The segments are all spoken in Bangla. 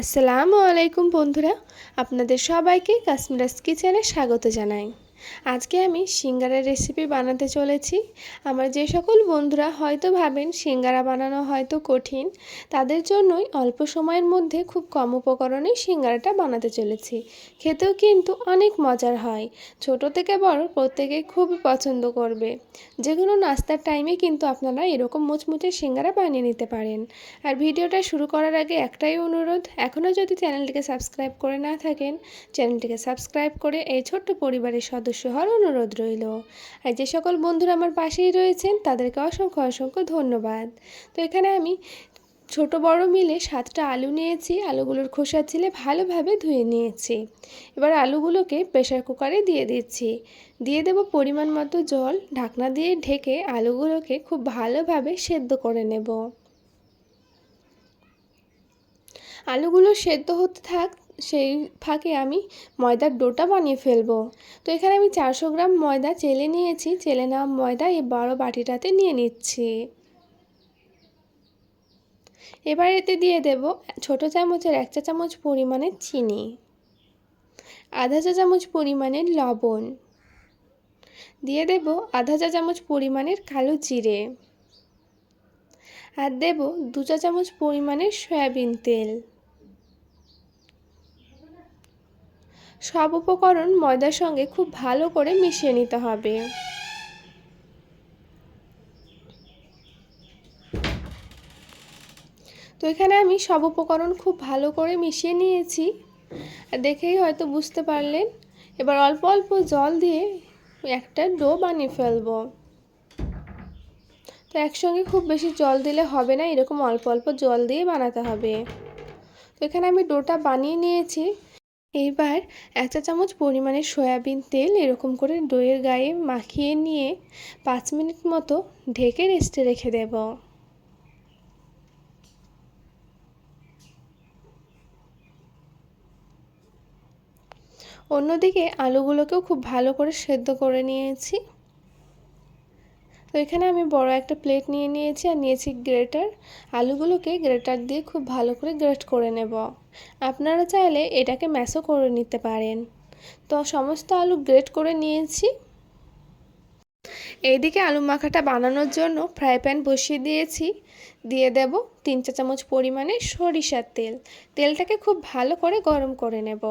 আসসালামু আলাইকুম বন্ধুরা আপনাদের সবাইকে কাশ্মীরাস কিচেনে স্বাগত জানাই। আজকে আমি সিঙ্গারার রেসিপি বানাতে চলেছি। আমার যে সকল বন্ধুরা হয়তো ভাবেন সিঙ্গারা বানানো হয়তো কঠিন, তাদের জন্যই অল্প সময়ের মধ্যে খুব কম উপকরণে সিঙ্গারাটা বানাতে চলেছি। খেতেও কিন্তু অনেক মজার হয়। ছোট থেকে বড় প্রত্যেকেই খুবই পছন্দ করবে। যে কোনো নাস্তার টাইমে কিন্তু আপনারা এরকম মুচমুচে সিঙ্গারা বানিয়ে নিতে পারেন। আর ভিডিওটা শুরু করার আগে একটাই অনুরোধ, এখনও যদি চ্যানেলটিকে সাবস্ক্রাইব করে না থাকেন, চ্যানেলটিকে সাবস্ক্রাইব করে এই ছোট্ট পরিবারের সদস্য হওয়ার অনুরোধ রইল। আর যে সকল বন্ধুরা আমার পাশেই রয়েছেন, তাদেরকে অসংখ্য অসংখ্য ধন্যবাদ। তো এখানে আমি ছোট বড় মিলে সাতটা আলু নিয়েছি, আলুগুলোর খোসা ছিলে ভালোভাবে ধুয়ে নিয়েছি। এবার আলুগুলোকে প্রেশার কুকারে দিয়ে দিচ্ছি। দিয়ে দেব পরিমাণ মতো জল, ঢাকনা দিয়ে ঢেকে আলুগুলোকে খুব ভালোভাবে সেদ্ধ করে নেব। আলুগুলো সেদ্ধ হতে থাক সেই ফাঁকে আমি ময়দার ডোটা বানিয়ে ফেলব। তো এখানে আমি চারশো গ্রাম ময়দা চেলে নিয়েছি, চেলে নেওয়া ময়দা এই বড় বাটিটাতে নিয়ে নিচ্ছি। এবার এতে দিয়ে দেব ছোট চামচের এক চা চামচ পরিমাণে চিনি, আধা চা চামচ পরিমাণের লবণ, দিয়ে দেব আধা চা চামচ পরিমাণের কালো জিরে, আর দেব দু চা চামচ পরিমাণের সয়াবিন তেল। সব উপকরণ ময়দার সঙ্গে খুব ভালো করে মিশিয়ে নিতে হবে। তো এখানে আমি সব উপকরণ খুব ভালো করে মিশিয়ে নিয়েছি। দেখেই হয়তো বুঝতে পারলেন। এবার অল্প অল্প জল দিয়ে একটা ডো বানিয়ে ফেলব। তো একসঙ্গে খুব বেশি জল দিলে হবে না, এরকম অল্প অল্প জল দিয়ে বানাতে হবে। তো এখানে আমি ডোটা বানিয়ে নিয়েছি। এইবার এক চা চামচ পরিমাণে সয়াবিন তেল এরকম করে দইয়ের গায়ে মাখিয়ে নিয়ে পাঁচ মিনিট মতো ঢেকে রেস্টে রেখে দেব। অন্যদিকে আলুগুলোকেও খুব ভালো করে সেদ্ধ করে নিয়েছি। তো এখানে আমি বড় একটা প্লেট নিয়ে নিয়েছি আর নিয়েছি গ্রেটার আলুগুলোকে গ্রেটার দিয়ে খুব ভালো করে গ্রেট করে নেব। আপনারা চাইলে এটাকে ম্যাশও করে নিতে পারেন। তো সমস্ত আলু গ্রেট করে নিয়েছি। এইদিকে আলু মাখাটা বানানোর জন্য ফ্রাই প্যান বসিয়ে দিয়েছি। দিয়ে দেব তিন চা চামচ পরিমাণে সরিষার তেল। তেলটাকে খুব ভালো করে গরম করে নেব।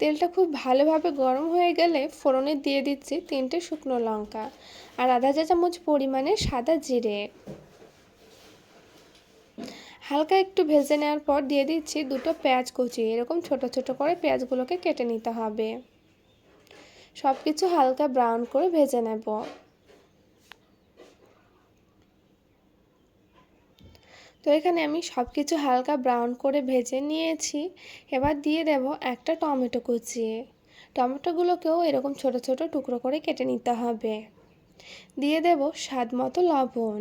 তেলটা খুব ভালোভাবে গরম হয়ে গেলে ফোড়নে দিয়ে দিচ্ছি তিনটে শুকনো লঙ্কা আর আধা চা চামচ পরিমাণে সাদা জিরে। হালকা একটু ভেজে নেওয়ার পর দিয়ে দিচ্ছি দুটো পেঁয়াজ কুচি, এরকম ছোট ছোট করে পেঁয়াজগুলোকে কেটে নিতে হবে। সব কিছু হালকা ব্রাউন করে ভেজে নেব। তো এখানে আমি সব কিছু হালকা ব্রাউন করে ভেজে নিয়েছি। এবার দিয়ে দেব একটা টমেটো কুচিয়ে টমেটোগুলোকেও এরকম ছোট ছোট টুকরো করে কেটে নিতে হবে। দিয়ে দেব স্বাদ মতো লবণ।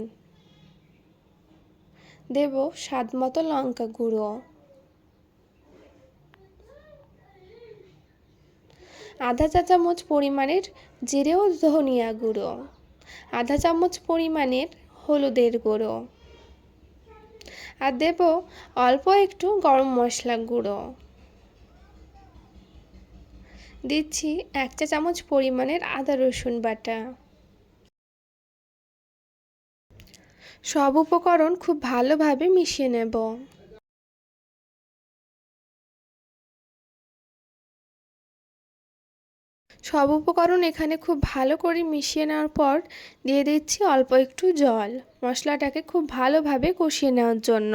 দেব স্বাদ মতো লঙ্কা গুঁড়ো। আধা চা চামচ পরিমাণের জিরেও ধনিয়া গুঁড়ো। আধা চামচ পরিমাণের হলুদের গুঁড়ো। আর দেব অল্প একটু গরম মশলা গুঁড়ো। দিচ্ছি এক চা চামচ পরিমাণের আদা রসুন বাটা। সব উপকরণ খুব ভালোভাবে মিশিয়ে নেব। সব উপকরণ এখানে খুব ভালো করে মিশিয়ে নেওয়ার পর দিয়ে দিচ্ছি অল্প একটু জল মশলাটাকে খুব ভালোভাবে কষিয়ে নেওয়ার জন্য।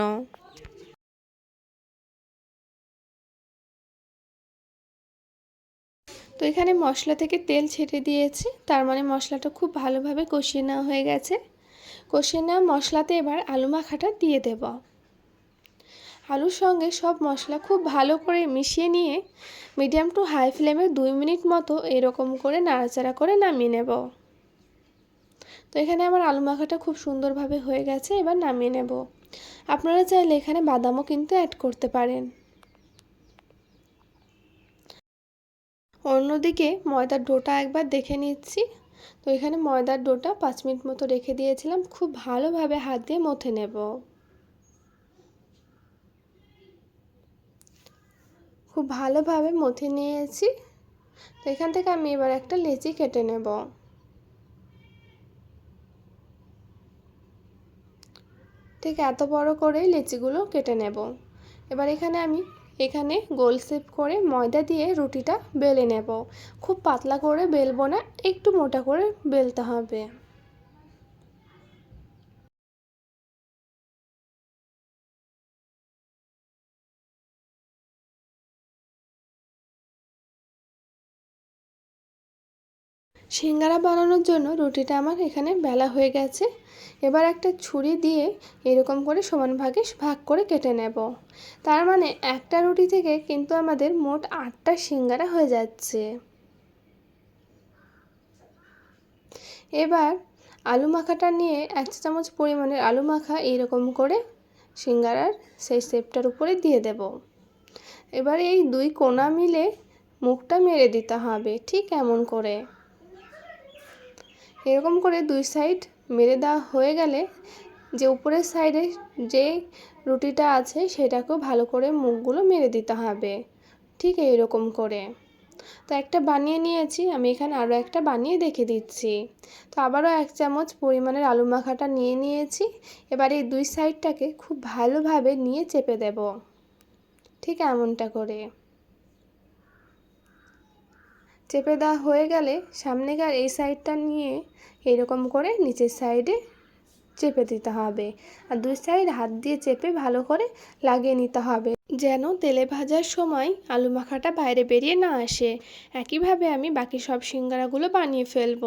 তো এখানে মশলা থেকে তেল ছেটে দিয়েছি, তার মানে মশলাটা খুব ভালোভাবে কষিয়ে নেওয়া হয়ে গেছে। কষিয়ে নেওয়া মশলাতে এবার আলু মাখাটা দিয়ে দেব। আলুর সঙ্গে সব মশলা খুব ভালো করে মিশিয়ে নিয়ে মিডিয়াম টু হাই ফ্লেমে দুই মিনিট মতো এরকম করে নাড়াচাড়া করে নামিয়ে নেব। তো এখানে আমার আলু মাখাটা খুব সুন্দরভাবে হয়ে গেছে, এবার নামিয়ে নেব। আপনারা চাইলে এখানে বাদামও কিন্তু অ্যাড করতে পারেন। অন্যদিকে ময়দার ডোটা একবার দেখে নিচ্ছি। তো এখানে ময়দার ডোটা পাঁচ মিনিট মতো রেখে দিয়েছিলাম, খুব ভালোভাবে হাত দিয়ে মথে নেব। খুব ভালোভাবে মথে নিয়েছি। তো এখান থেকে আমি এবার একটা লেচি কেটে নেব। ঠিক এত বড় করেই লেচিগুলো কেটে নেব। এবার এখানে আমি এখানে গোল শেপ করে ময়দা দিয়ে রুটিটা বেলে নেব। খুব পাতলা করে বেলবো না, একটু মোটা করে বেলতে হবে। সিঙ্গারা বানানোর জন্য রুটিটা আমার এখানে বেলা হয়ে গেছে। এবার একটা ছুরি দিয়ে এরকম করে সমান ভাগে ভাগ করে কেটে নেব। তার মানে একটা রুটি থেকে কিন্তু আমাদের মোট আটটা সিঙ্গারা হয়ে যাচ্ছে। এবার আলু মাখাটা নিয়ে এক চামচ পরিমাণের আলু মাখা এইরকম করে সিঙ্গারার সেই শেপটার উপরে দিয়ে দেব। এবার এই দুই কোনা মিলে মুখটা মেরে দিতে হবে, ঠিক এমন করে। এরকম করে দুই সাইড মেরে দেওয়া হয়ে গেলে যে উপরের সাইডে যে রুটিটা আছে সেটাকেও ভালো করে মুখগুলো মেরে দিতে হবে। ঠিক এইরকম করে। তো একটা বানিয়ে নিয়েছি, আমি এখানে আরও একটা বানিয়ে দেখে দিচ্ছি। তো আবারও এক চামচ পরিমাণের আলু মাখাটা নিয়ে নিয়েছি, এবার এই দুই সাইডটাকে খুব ভালোভাবে নিয়ে চেপে দেব। ঠিক এমনটা করে। চেপে দেওয়া হয়ে গেলে সামনেকার এই সাইডটা নিয়ে এরকম করে নিচের সাইডে চেপে দিতে হবে। আর দুই সাইড হাত দিয়ে চেপে ভালো করে লাগিয়ে নিতে হবে। যেন তেলে ভাজার সময় আলু মাখাটা বাইরে বেরিয়ে না আসে। একইভাবে আমি বাকি সব সিঙ্গারাগুলো বানিয়ে ফেলব।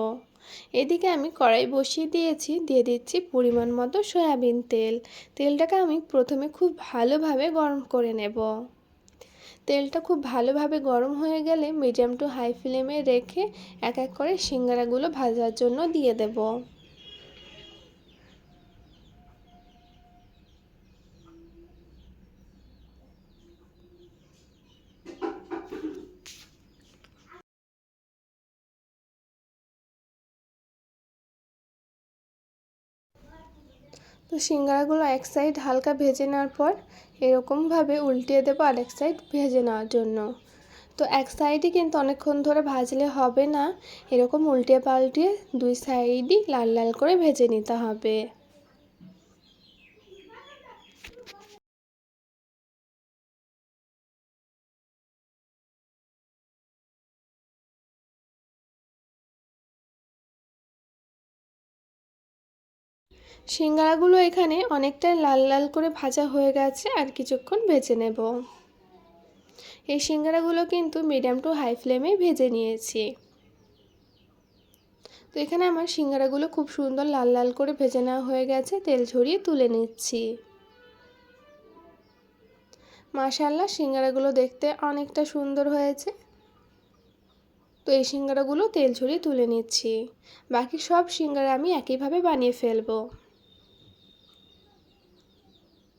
এদিকে আমি কড়াই বসিয়ে দিয়েছি, দিয়ে দিচ্ছি পরিমাণ মতো সয়াবিন তেল। তেলটাকে আমি প্রথমে খুব ভালোভাবে গরম করে নেব। তেলটা খুব ভালোভাবে গরম হয়ে গেলে মিডিয়াম টু হাই ফ্লেমে রেখে এক এক করে সিঙ্গারাগুলো ভাজার জন্য দিয়ে দেব। তো সিঙ্গারাগুলো এক সাইড হালকা ভেজে নেওয়ার পর এরকমভাবে উল্টিয়ে দেবো আর এক সাইড ভেজে নেওয়ার জন্য। তো এক সাইডই কিন্তু অনেকক্ষণ ধরে ভাজলে হবে না। এরকম উল্টিয়ে পাল্টিয়ে দুই সাইডই লাল লাল করে ভেজে নিতে হবে। সিঙ্গারাগুলো এখানে অনেকটাই লাল লাল করে ভাজা হয়ে গেছে আর কিছুক্ষণ ভেজে নেব। এই সিঙ্গারাগুলো কিন্তু মিডিয়াম টু হাই ফ্লেমে ভেজে নিয়েছি। তো এখানে আমার সিঙ্গারাগুলো খুব সুন্দর লাল লাল করে ভেজে নেওয়া হয়ে গেছে, তেল ঝরিয়ে তুলে নিচ্ছি। মাশাল্লাহ সিঙ্গারাগুলো দেখতে অনেকটা সুন্দর হয়েছে। তো এই সিঙ্গারাগুলো তেল ঝরিয়ে তুলে নিচ্ছি। বাকি সব সিঙ্গারা আমি একইভাবে বানিয়ে ফেলব।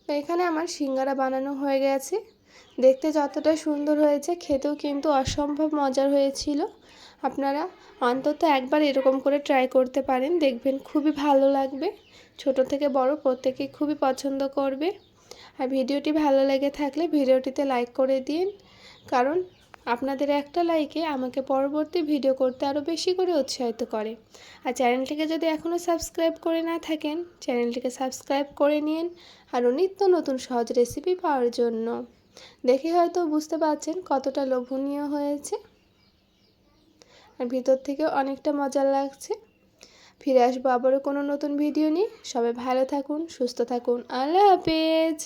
এখানে আমার সিঙ্গারা বানানো হয়ে গেছে। দেখতে যতটা সুন্দর হয়েছে, খেতেও কিন্তু অসম্ভব মজার হয়েছিল। আপনারা অন্তত একবার এরকম করে ট্রাই করতে পারেন, দেখবেন খুবই ভালো লাগবে। ছোট থেকে বড় প্রত্যেকেই খুবই পছন্দ করবে। আর ভিডিওটি ভালো লেগে থাকলে ভিডিওটিতে লাইক করে দিন। কারণ আপনাদের একটা লাইকে আমাকে পরবর্তী ভিডিও করতে আরও বেশি করে উৎসাহিত করে। আর চ্যানেলটিকে যদি এখনও সাবস্ক্রাইব করে না থাকেন চ্যানেলটিকে সাবস্ক্রাইব করে নিন আরও নিত্য নতুন সহজ রেসিপি পাওয়ার জন্য। দেখে হয়তো বুঝতে পারছেন কতটা লোভনীয় হয়েছে। আর ভিতর থেকেও অনেকটা মজার লাগছে। ফিরে আসব আবারও কোনো নতুন ভিডিও নিয়ে। সবাই ভালো থাকুন, সুস্থ থাকুন। আল্লাহ হাফেজ!